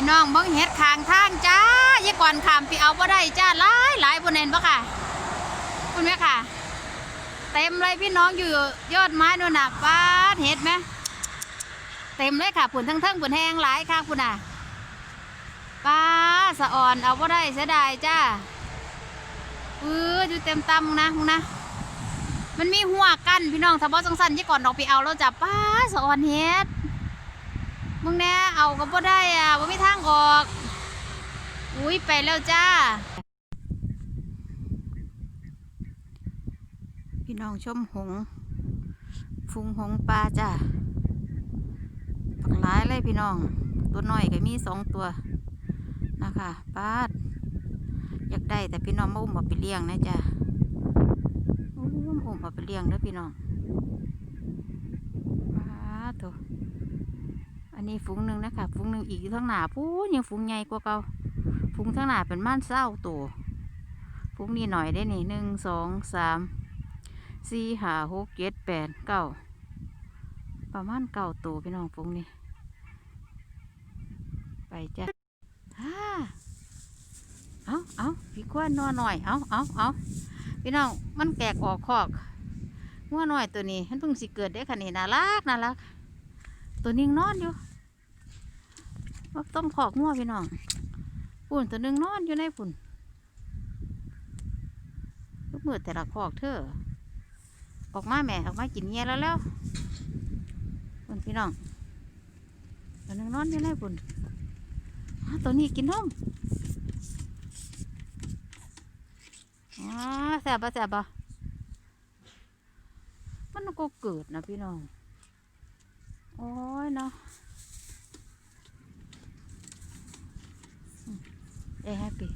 พี่น้องเบิ่งเฮ็ดข้างทางจ้าอย่าก่อนขามไปเอาบ่ได้จ้าหลายหลายบ่เห็นบ่ค่ะคุณแม่ค่ะ เต็มเลยพี่น้องอยู่ยอดไม้นู่นน่ะป้าเห็ดไหมเต็มเลยค่ะผุนทั้งเทิงผุนแห้งหลายค่ะคุณน่ะป้าสะอ่อนเอาบ่ได้เสียดายจ้าเอออยู่เต็มตำมึงนะมึงนะมันมีหัวกั้นพี่น้องถ้าบ่จังสันยี่ก่อนออกไปเอาแล้วจับป้าสะอ่อนเฮ็ด ก็บ่ได้อะบ่มีทางออก อุ้ยไปแล้วจ้า พี่น้องชมหง ฟุงหงปลาจ้าปักหลายเลยพี่น้อง ตัวน้อยก็มีสองตัวนะคะปาด อยากได้แต่พี่น้องมาอุ้มเอาไปเลี้ยงนะจ้าอุ้มอุ้มเอาไปเลี้ยงเด้อพี่น้องปาดโถ อันนี้ฝูงหนึ่งนะคะฝูงหนึ่งอีกทั้งหนาพูนยังฝูงใหญ่กว่าเก่าฝูงทั้งหนาเป็นม่านเศร้าตัวฝูงนี้หน่อยได้นี่หนึ่งสองสามสี่ห้าหกเจ็ดแปดเก้าประมาณเก้าตัวพี่น้องฟุ้งนี่ไปจ้ะฮ่าเอาเอาพี่กล้วยนอนหน่อย เอาเอาเอาพี่น้องมันแกกออกคอกงัวหน่อยตัวนี้มันเพิ่งสิเกิดได้ขนาดนี้น่ารักน่ารัก ตัวนี้ยังนอนอยู่ว่าต้มขอกงัวพี่น้องปุ่นตัวนึงนอนอยู่ในปุ่นลูกมือแต่ละขอกเธอออกมาแม่ออกมากินเงี้ยแล้วแล้วบุญพี่น้องตัวนึงนอนอยู่ไหนบุญอ้าวตัวนี้กินนมอ๋อแสบปะแสบปะมันก็เกิดนะพี่น้อง โอ้ยเนาะเอ้แฮปปี้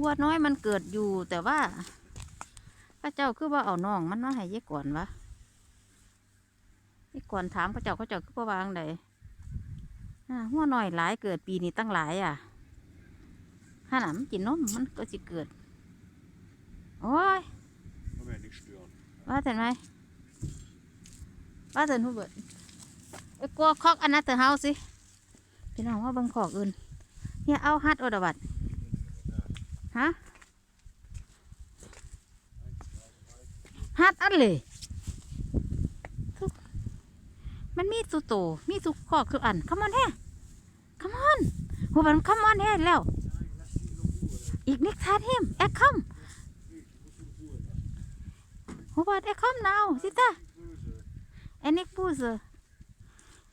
วัวน้อยมันเกิดอยู่แต่ว่าพระเจ้าคือว่าเอาน้องมันมาให้ยายก่อนวะยายก่อนถามพระเจ้าพระเจ้าคือว่าวางใดหัวน้อยหลายเกิดปีนี้ตั้งหลายอะห้าหนำกินนมมันก็สิเกิด โอ้ย ว่าแต่ไหมว่าแต่หูเบิดไอ้กลัวคอกอันนั้นเถอเฮาสิพี่น้องว่าบังขอกอื่น เนี่ยเอาฮัดอดบัดฮะฮัดอันเลยทุกมันมีตุโต มีทุกขอกทุกอันขมอนแฮ่ขมอนหัวมันขมอนแฮ่แล้ว อีกนิกทานหิมแอคคัม Hoe wat ik kom nou? Zit daar. En ik poezen.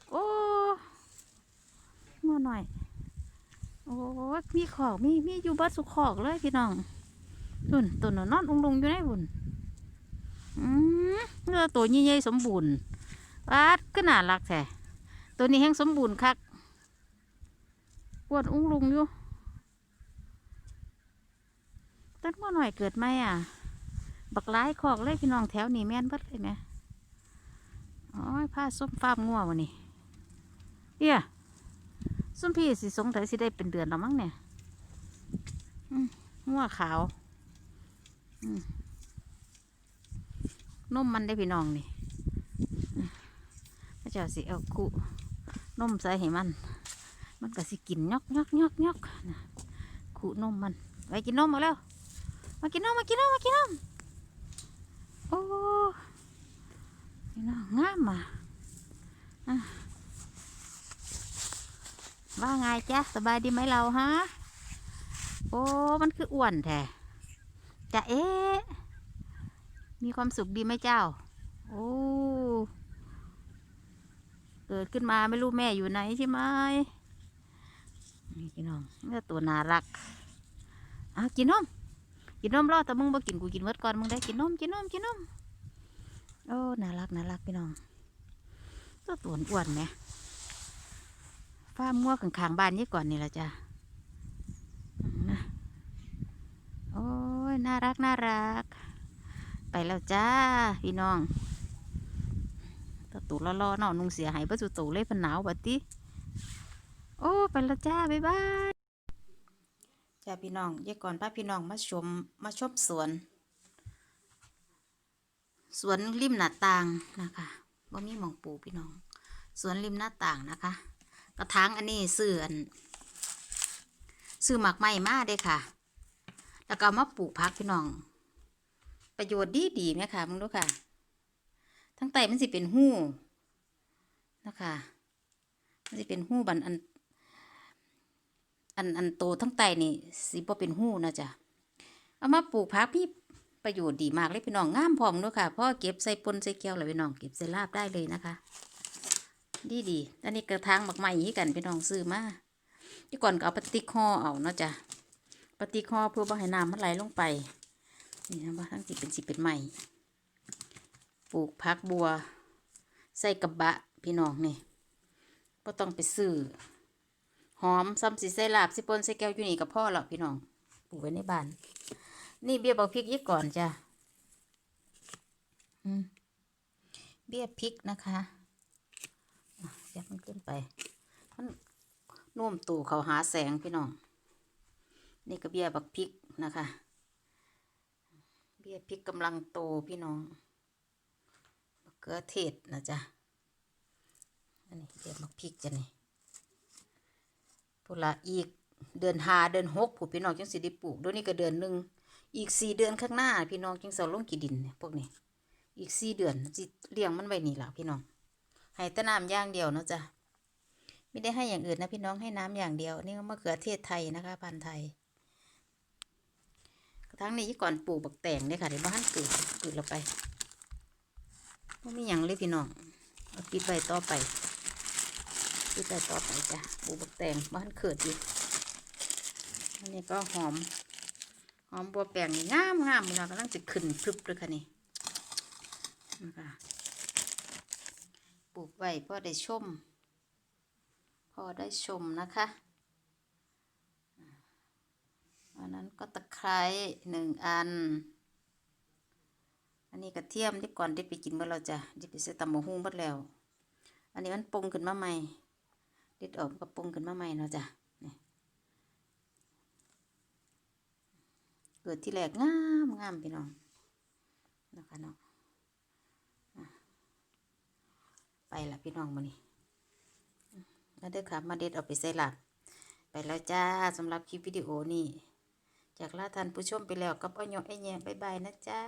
Oh. งัวหน่อย โอ้มีขอก มี มีอยู่บ้านสุขอกเลยพี่น้องตุนตัวน่ะนอนองลงอยู่ในบุญอืมเนื้อตัวใหญ่ๆสมบูรณ์วาดก็น่ารักแท้ตัวนี้แห้งสมบูรณ์คักอ้วนอุ้งลุงอยู่ต้นงัวหน่อยเกิดไหมอะ บักหลายคอกเลยพี่น้องแถวนี้แม่นเบิดเลยไหมอ้ยผ้าส้มฟ้ามงัววะนี่เอี่ยส้มพี่สิสงสัยสิได้เป็นเดือนแล้วมั้งเนี่ยมงัวขาวอืมนมมันได้พี่น้องนี่พระเจ้าสิเอาคุนุ่มใส่ให้มัน มันก็สิกินยอกยอกยอกยอกนะคุนมมันไปกินนมมาแล้วมากินนมมากินนมมากินนม โอ้พี่น้องงามอะอะว่าไงจ๊ะสบายดีไหมเราฮะ โอ้ มันคืออ้วนแท้จะเอ๊ะ มีความสุขดีไหมเจ้า โอ้เกิดขึ้นมาไม่รู้แม่อยู่ไหนใช่ไหมนี่พี่น้องเนื้อตัวน่ารักอะกินนม กินนมรอแต่มึงบ่กินกูกินเมดก่อนมึงได้กินนมกินนมกินนมโอ้น่ารักน่ารักพี่น้องตัวตัวอ้วนไหมฟ้าร์มงัวข้างบ้านนี่ก่อนนี่ละจ้ะโอ้ยน่ารักน่ารัก ไปแล้วจ้าพี่น้องตัวตูรอๆเนาะนุ่งเสียหายประจุตูเลยเพันหนาวบัดติโอ้ ไปแล้วจ้า บ๊ายบาย จ้าพี่น้องยายก่อนพาพี่น้องมาชมมาชมสวน สวนริมหน้าต่างนะคะบ่มีหมองปลูกพี่น้อง สวนริมหน้าต่างนะคะ กระถางอันนี้ซื้ออันซื้อหมักไม้มาเด้ค่ะ แล้วก็เอามาปลูกพักพี่น้อง ประโยชน์ดีดีไหมคะมึงดูค่ะ ทั้งไตมันสิเป็นหู้นะคะมันสิเป็นหู้บันอัน อันอันโตทั้งไตนี่สิบ่เป็นหู้นะจ๊ะเอามาปลูกพักพี่ประโยชน์ดีมากเลยพี่น้องงามพร้อมด้วยค่ะพ่อเก็บใส่ปนใส่แก้วเลยพี่น้องเก็บใส่ลาบได้เลยนะคะ ดีดีอันนี้กระถางหมักไม้ยีกันพี่น้องซื้อมาที่ก่อนก็เอาปฏิกห่อเอาเนาะจ๊ะปฏิกห่อเพื่อบ่ให้น้ำมันไหลลงไปนี่นะว่าทั้งสิเป็นสิเป็นใหม่ปลูกพักบัว ใส่กระบะพี่น้องนี่ก็ต้องไปซื้อ หอมซ้ำสิใส่ลาบสิปนใส่แก้วอยู่นี่กับพ่อหรอกพี่น้องปลูกไว้ในบ้าน นี่เบี้ยบอกพริกยี่ก่อนจ้ะอืมเบี้ยพริกนะคะยัดมันขึ้นไปมันนุ่มตู่เขาหาแสงพี่น้อง นี่ก็เบี้ยบักพริกนะคะ เบี้ยพริกกำลังโตพี่น้องมะเขือเทศนะจ๊ะอันนี้เบี้ยมะพริกจ้ะนี่ พุละอีกเดือนหาเดือนหกผู้พี่น้องจังสิได้ปลูกดี๋ยนี้ก็เดือนหนึ่งอีกสี่เดือนข้างหน้า พี่น้องจังเสาลงกี่ดินเนี่ยพวกนี้ อีกสี่เดือนสิเลี้ยงมันไว้นี่ล่ะพี่น้องให้แต่น้ำอย่างเดียวเนาะจ๊ะไม่ได้ให้อย่างอื่นนะพี่น้องให้น้ำอย่างเดียว นี่ก็มะเขือเทศไทยนะคะพันธุ์ไทยทั้งนี้ก่อนปลูกบักแตงเนี่ยค่ะเดี๋ยวบ้านเกิดเกิดเราไปไม่มีหยังเลยพี่น้องเอาปิดใบต่อไป ปิดใบต่อไปจ้ะปูบักแตงบ้านเกิดอยู่อันนี้ก็หอม หอมบัวแปลงนี่งามงามเรากำลังจะขึ้นพรึบเลยค่ะนี่นะคะปลูกไว้พอได้ชม พอได้ชมนะคะอันนั้นก็ตะไคร้หนึ่งอัน อันนี้กระเทียมที่ก่อนที่ไปกินเมื่อเราจะที่ไปซื้อตำหมูหุ้งหมดแล้ว อันนี้มันปรุงขึ้นมาใหม่ เด็ดออกมันก็ปรุงขึ้นมาใหม่เนาะจ้ะนี่เกิดที่แรกงามงามพี่น้องนะคะเนาะอะไปละพี่น้องมานี่แล้วเด้อค่ะมาเด็ดเอาไปใส่หลับไปแล้วจ้าสำหรับคลิปวิดีโอนี้จากลาท่านผู้ชมไปแล้วกับอ้อยหยอไอแยงบายบายนะจ้า